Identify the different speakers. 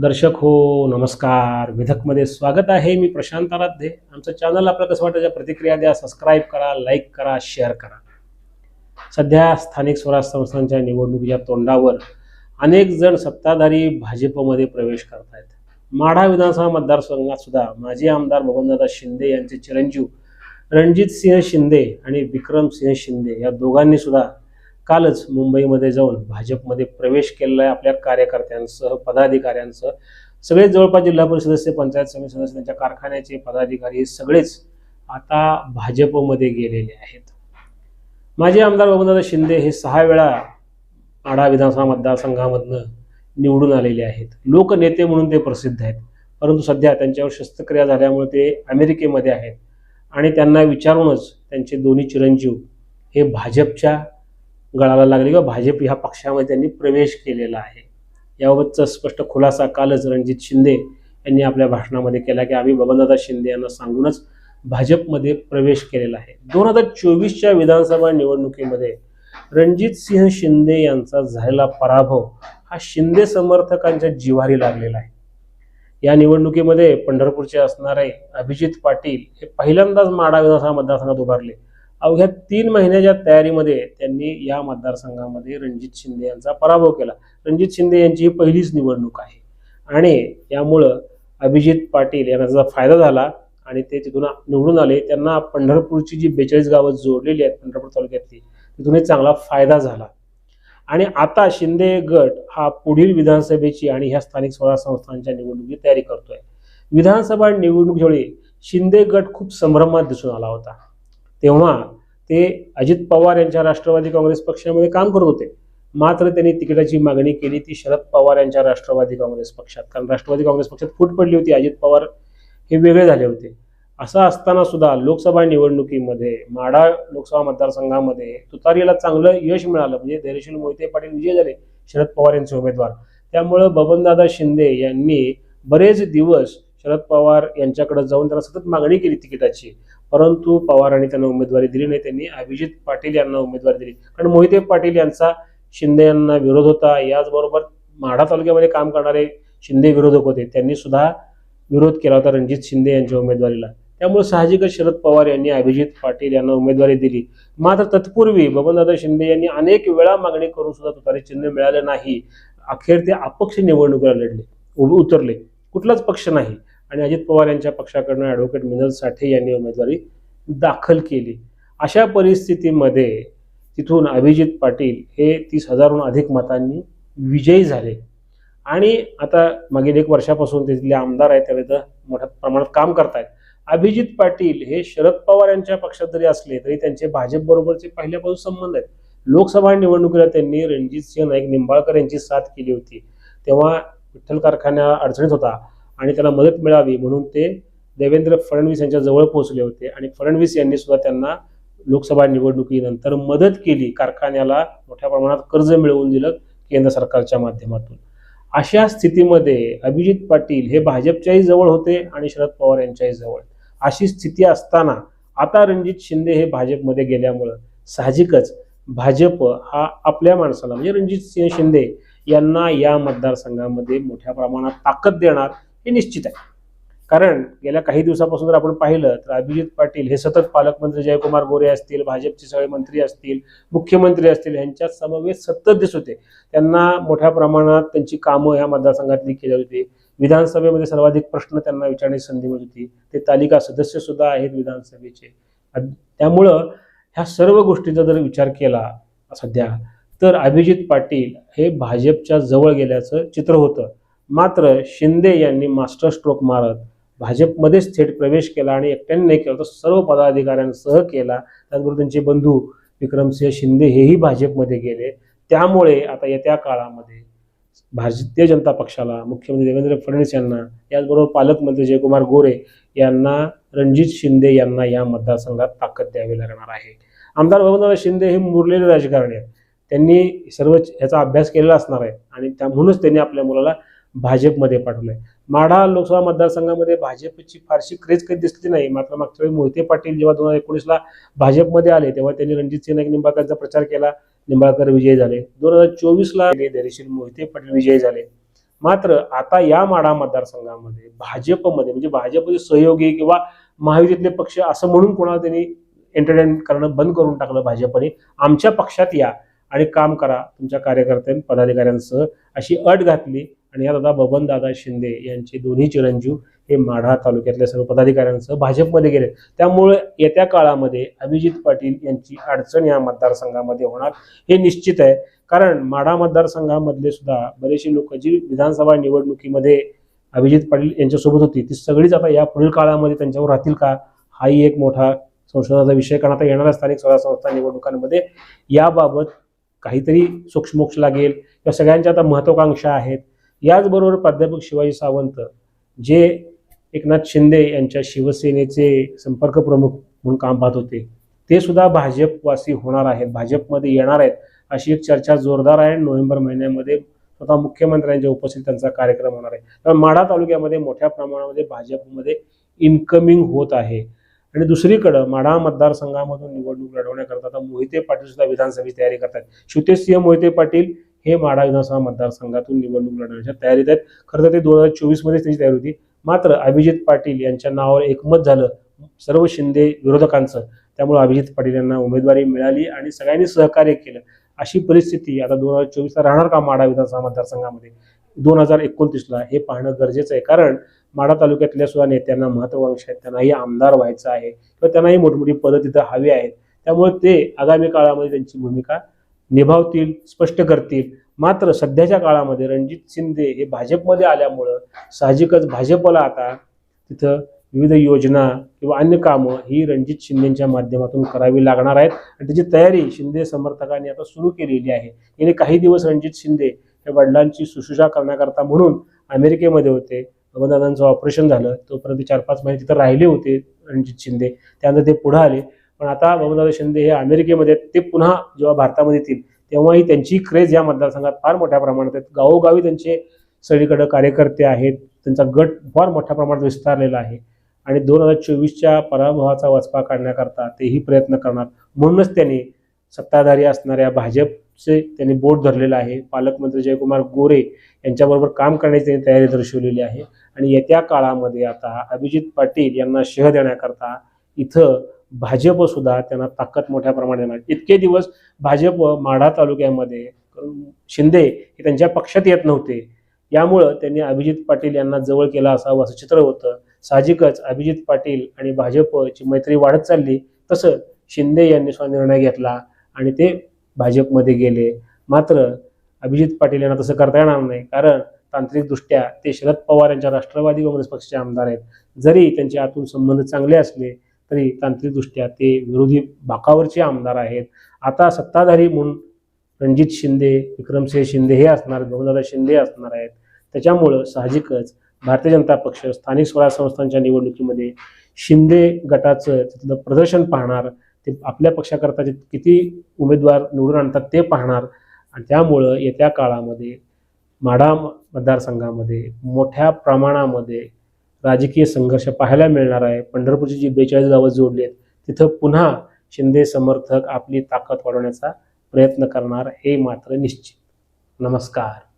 Speaker 1: दर्शक हो नमस्कार. विधकमध्ये स्वागत आहे. मी प्रशांत आराध्ये. आमचं चॅनल आपल्याला कसं वाटतं प्रतिक्रिया द्या सबस्क्राईब करा लाईक करा शेअर करा. सध्या स्थानिक स्वराज संस्थांच्या निवडणुकीच्या तोंडावर अनेक जण सत्ताधारी भाजपमध्ये प्रवेश करत आहेत माढा विधानसभा मतदारसंघात सुद्धा माजी आमदार बबनदादा शिंदे यांचे चिरंजीव रणजित सिंह शिंदे आणि विक्रम सिंह शिंदे या दोघांनी सुद्धा कालच मुंबईमध्ये जाऊन भाजपमध्ये प्रवेश केलेला आहे आपल्या कार्यकर्त्यांसह पदाधिकाऱ्यांसह. सगळेच जवळपास जिल्हा परिषद सदस्य पंचायत समिती सदस्य त्यांच्या कारखान्याचे पदाधिकारी हे सगळेच आता भाजपमध्ये गेलेले आहेत. माजी आमदार बबनदादा शिंदे हे सहा वेळा आढा विधानसभा मतदारसंघामधनं निवडून आलेले आहेत. लोकनेते म्हणून ते प्रसिद्ध आहेत. परंतु सध्या त्यांच्यावर शस्त्रक्रिया झाल्यामुळे ते अमेरिकेमध्ये आहेत. आणि त्यांना विचारूनच त्यांचे दोन्ही चिरंजीव हे भाजपच्या गळाला लागले किंवा भाजप ह्या पक्षामध्ये त्यांनी प्रवेश केलेला आहे. याबाबतचा स्पष्ट खुलासा कालच रणजित शिंदे यांनी आपल्या भाषणामध्ये केला की आम्ही बबनदादा शिंदे यांना सांगूनच भाजपमध्ये प्रवेश केलेला आहे. दोन हजार चोवीसच्या विधानसभा निवडणुकीमध्ये रणजित सिंह शिंदे यांचा झालेला पराभव हा शिंदे समर्थकांच्या जिव्हारी लागलेला आहे. या निवडणुकीमध्ये पंढरपूरचे असणारे अभिजित पाटील हे पहिल्यांदाच माडा विधानसभा मतदारसंघात उभारले. अवघ्या तीन महिन्याच्या तयारीमध्ये त्यांनी या मतदारसंघामध्ये रणजित शिंदे यांचा पराभव केला. रणजित शिंदे यांची ही पहिलीच निवडणूक आहे. आणि यामुळं अभिजित पाटील यांना त्याचा फायदा झाला आणि ते तिथून निवडून आले त्यांना पंढरपूरची जी बेचाळीस गावं जोडलेली आहेत पंढरपूर तालुक्यातली तिथून एक चांगला फायदा झाला. आणि आता शिंदे गट हा पुढील विधानसभेची आणि ह्या स्थानिक स्वराज संस्थांच्या निवडणुकीची तयारी करतोय. विधानसभा निवडणुकीवेळी शिंदे गट खूप संभ्रमात दिसून आला होता. तेव्हा ते अजित पवार यांच्या राष्ट्रवादी काँग्रेस पक्षामध्ये काम करत होते. मात्र त्यांनी तिकिटाची मागणी केली ती शरद पवार यांच्या राष्ट्रवादी काँग्रेस पक्षात. कारण राष्ट्रवादी काँग्रेस पक्षात फूट पडली होती अजित पवार हे वेगळे झाले होते. असं असताना सुद्धा लोकसभा निवडणुकीमध्ये माढा लोकसभा मतदारसंघामध्ये तुतारीला चांगलं यश मिळालं. म्हणजे धैर्यशील मोहिते पाटील विजय झाले शरद पवार यांचे उमेदवार. त्यामुळं बबनदादा शिंदे यांनी बरेच दिवस शरद पवार यांच्याकडे जाऊन त्यांना सतत मागणी केली तिकिटाची. परंतु पवारांनी त्यांना उमेदवारी दिली नाही. त्यांनी अभिजित पाटील यांना उमेदवारी दिली. कारण मोहिते पाटील यांचा शिंदे यांना विरोध होता. याचबरोबर माढा तालुक्यामध्ये काम करणारे शिंदे विरोधक होते. त्यांनी सुद्धा विरोध केला होता रणजित शिंदे यांच्या उमेदवारीला. त्यामुळे साहजिकच शरद पवार यांनी अभिजित पाटील यांना उमेदवारी दिली. मात्र तत्पूर्वी बबनदादा शिंदे यांनी अनेक वेळा मागणी करून सुद्धा तुतारी चिन्ह मिळालं नाही. अखेर ते अपक्ष निवडणुकीला लढले उभे उतरले. कुठलाच पक्ष नाही. आणि अजित पवार यांच्या पक्षाकडनं ॲडव्होकेट मिनल साठे यांनी उमेदवारी दाखल केली. अशा परिस्थितीमध्ये तिथून अभिजित पाटील हे तीस हजारहून अधिक मतांनी विजयी झाले. आणि आता मागील एक वर्षापासून तिथले आमदार आहेत त्यावेळी तर मोठ्या प्रमाणात काम करतायत. अभिजित पाटील हे शरद पवार यांच्या पक्षात जरी असले तरी त्यांचे भाजप बरोबरचे पहिल्यापासून संबंध आहेत. लोकसभा निवडणुकीला त्यांनी रणजित सिंह नाईक निंबाळकर यांची साथ केली होती. तेव्हा विठ्ठल कारखान्या अडचणीत होता. आणि त्यांना मदत मिळावी म्हणून ते देवेंद्र फडणवीस यांच्या जवळ पोहोचले होते. आणि फडणवीस यांनी सुद्धा त्यांना लोकसभा निवडणुकीनंतर मदत केली. कारखान्याला मोठ्या प्रमाणात कर्ज मिळवून दिलं केंद्र सरकारच्या माध्यमातून. अशा स्थितीमध्ये अभिजित पाटील हे भाजपच्याही जवळ होते आणि शरद पवार यांच्याही जवळ. अशी स्थिती असताना आता रणजित शिंदे हे भाजपमध्ये गेल्यामुळं साहजिकच भाजप हा आपल्या माणसाला म्हणजे रणजित सिंह शिंदे यांना या मतदारसंघामध्ये मोठ्या प्रमाणात ताकद देणार हे निश्चित आहे. कारण गेल्या काही दिवसापासून जर आपण पाहिलं तर अभिजित पाटील हे सतत पालकमंत्री जयकुमार गोरे असतील भाजपचे सगळे मंत्री असतील मुख्यमंत्री असतील यांच्या समवेत सतत दिसत होते. त्यांना मोठ्या प्रमाणात त्यांची कामं ह्या मतदारसंघातली केली होती. विधानसभेमध्ये सर्वाधिक प्रश्न त्यांना विचारण्याची संधी मिळत होती. ते तालिका सदस्य सुद्धा आहेत विधानसभेचे. त्यामुळं ह्या सर्व गोष्टींचा जर विचार केला सध्या तर अभिजित पाटील हे भाजपच्या जवळ गेल्याचं चित्र होतं. मात्र शिंदे यांनी मास्टर स्ट्रोक मारत भाजपमध्येच थेट प्रवेश केला आणि एकट्याने नाही केला तर सर्व पदाधिकाऱ्यांसह केला. त्याचबरोबर त्यांचे बंधू विक्रमसिंह शिंदे हेही भाजपमध्ये गेले. त्यामुळे आता येत्या काळामध्ये भारतीय जनता पक्षाला मुख्यमंत्री देवेंद्र फडणवीस यांना याचबरोबर पालकमंत्री जयकुमार गोरे यांना रणजित शिंदे यांना या मतदारसंघात ताकद द्यावी लागणार आहे. आमदार भगवंतराव शिंदे हे मुरलेले राजकारणी आहेत. त्यांनी सर्व ह्याचा अभ्यास केलेला असणार आहे आणि त्या म्हणूनच त्यांनी आपल्या मुलाला भाजपमध्ये पाठवलंय माढा लोकसभा मतदारसंघामध्ये भाजपची फारशी क्रेज कधी दिसली नाही. मात्र मागच्या वेळी मोहिते पाटील जेव्हा दोन हजार एकोणीसला भाजपमध्ये आले तेव्हा त्यांनी रणजित सिंह नाईक निंबाळकरचा प्रचार केला. निंबाळकर विजय झाले. दोन हजार चोवीसला धैर्यशील मोहिते पाटील विजय झाले. मात्र आता या माढा मतदारसंघामध्ये भाजपमध्ये म्हणजे भाजपचे सहयोगी किंवा महायुतीतले पक्ष असं म्हणून कोणाला त्यांनी एंटरटेन करणं बंद करून टाकलं भाजपने आमच्या पक्षात या आणि काम करा. तुमच्या कार्यकर्त्यां पदाधिकाऱ्यांसह अशी अट घातली. आणि या दादा बबनदादा शिंदे यांचे दोन्ही चिरंजीव हे माढा तालुक्यातल्या सर्व पदाधिकाऱ्यांसह भाजपमध्ये गेले. त्यामुळे येत्या काळामध्ये अभिजित पाटील यांची अडचण या मतदारसंघामध्ये होणार हे निश्चित आहे. कारण माढा मतदारसंघामधले सुद्धा बरेचसे लोक जी विधानसभा निवडणुकीमध्ये अभिजित पाटील यांच्यासोबत होती ती सगळीच आता या पुढील काळामध्ये त्यांच्यावर राहतील का? हाही एक मोठा संशोधनाचा विषय कारण आता येणाऱ्या स्थानिक स्वराज्य संस्था निवडणुकांमध्ये याबाबत काहीतरी सूक्ष्मोक्ष लागेल. या सगळ्यांच्या आता महत्वाकांक्षा आहेत. याचबरोबर प्राध्यापक शिवाजी सावंत जे एकनाथ शिंदे यांच्या शिवसेनेचे संपर्क प्रमुख म्हणून काम पाहत होते ते सुद्धा भाजपवासी होणार आहेत भाजपमध्ये येणार आहेत अशी एक चर्चा जोरदार आहे. नोव्हेंबर महिन्यामध्ये स्वतः मुख्यमंत्र्यांच्या उपस्थित त्यांचा कार्यक्रम होणार आहे. तर माढा तालुक्यामध्ये मोठ्या प्रमाणामध्ये भाजपमध्ये इन्कमिंग होत आहे. आणि दुसरीकडं माढा मतदारसंघामधून निवडणूक लढवण्याकरता आता मोहिते पाटील सुद्धा विधानसभेची तयारी करतात सिंह मोहिते पाटील हे माढा विधानसभा मतदारसंघातून निवडणूक लढवण्याच्या तयारीत आहेत. खरं तर ते दोन हजार चोवीसमध्येच त्यांची तयारी होती. मात्र अभिजित पाटील यांच्या नावावर एकमत झालं. सर्व शिंदे विरोधकांचं. त्यामुळे अभिजित पाटील यांना उमेदवारी मिळाली आणि सगळ्यांनी सहकार्य केलं. अशी परिस्थिती आता दोन हजार चोवीसला राहणार का माढा विधानसभा मतदारसंघामध्ये? दोन हजार एकोणतीसला हे पाहणं गरजेचं आहे. कारण माढा तालुक्यातल्या सुद्धा नेत्यांना महत्वाकांक्षा आहेत. त्यांनाही आमदार व्हायचं आहे. किंवा त्यांनाही मोठमोठी पदं तिथं हवी आहेत. त्यामुळे ते आगामी काळामध्ये त्यांची भूमिका निभावतील स्पष्ट करतील. मात्र सध्याच्या काळामध्ये रणजित शिंदे हे भाजपमध्ये आल्यामुळं साहजिकच भाजपला आता तिथं विविध योजना किंवा अन्य कामं ही रणजित शिंदेच्या माध्यमातून करावी लागणार आहेत. आणि त्याची तयारी शिंदे समर्थकांनी आता सुरू केलेली आहे. गेले काही दिवस रणजित शिंदे हे वडिलांची सुश्रूषा करण्याकरता म्हणून अमेरिकेमध्ये होते. भगवंतांचं ऑपरेशन झालं. तोपर्यंत चार पाच महिने तिथं राहिले होते रणजित शिंदे. त्यानंतर ते पुढे आले. पण आता बाबूदादा शिंदे हे अमेरिकेमध्ये आहेत. ते पुन्हा जेव्हा भारतामध्ये येतील तेव्हाही त्यांची क्रेज या मतदारसंघात फार मोठ्या प्रमाणात आहेत. गावोगावी त्यांचे सगळीकडे कार्यकर्ते आहेत. त्यांचा गट फार मोठ्या प्रमाणात विस्तारलेला आहे. आणि दोन हजार चोवीसच्या पराभवाचा वचपा काढण्याकरता तेही प्रयत्न करणार. म्हणूनच त्यांनी सत्ताधारी असणाऱ्या भाजपचे त्यांनी बोट धरलेलं आहे. पालकमंत्री जयकुमार गोरे यांच्याबरोबर काम करण्याची त्यांनी तयारी दर्शवलेली आहे. आणि येत्या काळामध्ये आता अभिजित पाटील यांना शह देण्याकरता इथं भाजप सुद्धा त्यांना ताकद मोठ्या प्रमाणात येणार इतके दिवस भाजप माढा तालुक्यामध्ये शिंदे हे त्यांच्या पक्षात येत नव्हते. यामुळं त्यांनी अभिजित पाटील यांना जवळ केला असावं असं चित्र होतं. साहजिकच अभिजित पाटील आणि भाजपची मैत्री वाढत चालली. तसं शिंदे यांनी स्वतः निर्णय घेतला आणि ते भाजपमध्ये गेले. मात्र अभिजित पाटील यांना तसं करता येणार नाही. कारण तांत्रिकदृष्ट्या ते शरद पवार यांच्या राष्ट्रवादी काँग्रेस पक्षाचे आमदार आहेत. जरी त्यांचे आतून संबंध चांगले असले तरी तांत्रिकदृष्ट्या ते विरोधी बाकावरचे आमदार आहेत. आता सत्ताधारी म्हणून रणजित शिंदे विक्रमसिंह शिंदे हे असणार गोविंददादा शिंदे असणार आहेत. त्याच्यामुळं साहजिकच भारतीय जनता पक्ष स्थानिक स्वराज्य संस्थांच्या निवडणुकीमध्ये शिंदे गटाचं तिथलं प्रदर्शन पाहणार ते आपल्या पक्षाकरता किती उमेदवार निवडून आणतात ते पाहणार आणि त्यामुळं येत्या काळामध्ये माढा मतदारसंघामध्ये मोठ्या प्रमाणामध्ये राजकीय संघर्ष पाहायला मिळणार आहे. पंढरपूरची जी बेचाळीस गावं जोडली आहेत तिथं पुन्हा शिंदे समर्थक आपली ताकद वाढवण्याचा प्रयत्न करणार हे मात्र निश्चित. नमस्कार.